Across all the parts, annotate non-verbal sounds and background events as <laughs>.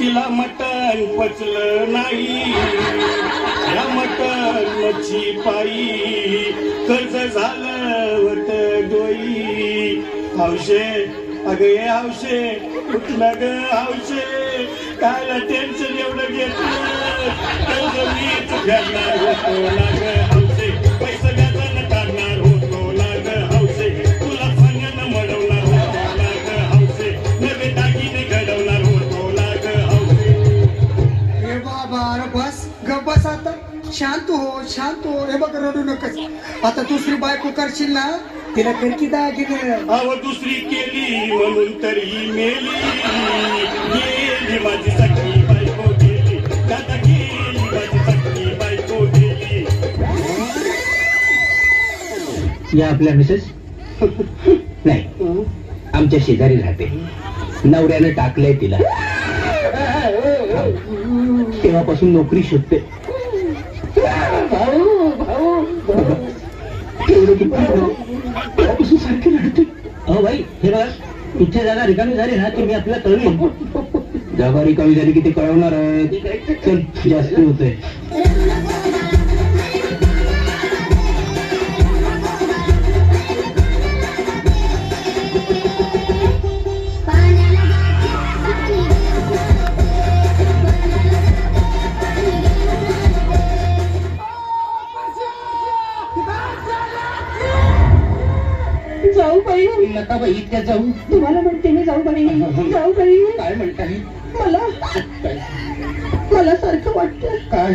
तिला मटण पचलं नाही. या मटण मच्छी पायी कर्ज झालं होत डोई हौशे अग हे हौशे कुठलं ग हौशे काय टेन्शन एवढं घेतलं? कर्ज मीच फेडणार होतो लाग शांत हो शांत हो. हे बघ रडू नकस. आता दुसरी बायको करशील ना तिला करकी दागिने अव दुसरी केली म्हणून तरी मेली. गेली माझी सखी बायको गेली. दादा गेली माझी सखी बायको गेली. या आपल्या मिसेस नाही. आमच्या शेजारी राहते. नवऱ्यानं टाकलंय तिला. तेव्हापासून नोकरी शोधते. एवढं सारखी अहो भाई हे बघा इच्छा जागा रिकामी झाली ना मी आपल्याला कळवी <laughs> जागा रिकामी झाली की ते कळवणार आहे. चल जास्त होतंय. जाऊ बाई. नका बाई इतक्या जाऊ. तुम्हाला म्हणते मी जाऊ बाई. जाऊ बाई. काय म्हणताय मला मला सारखं वाटतं. काय?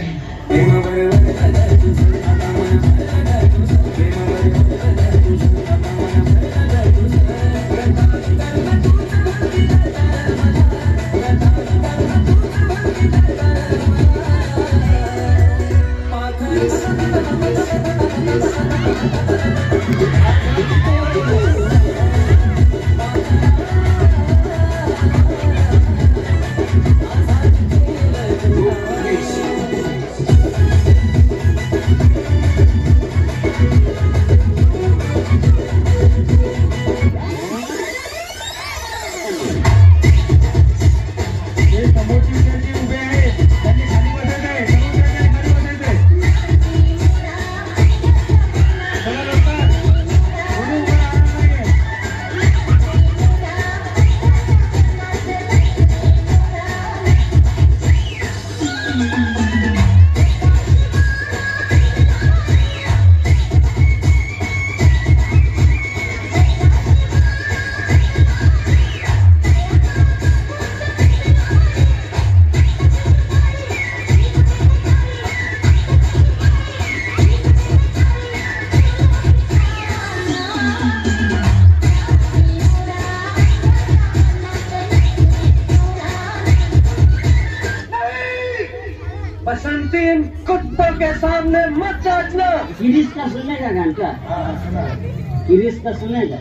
बसंती कुत्तों के सामने मत चाचना गिरीश का सुनेगा का गिरीश का सुनेगा?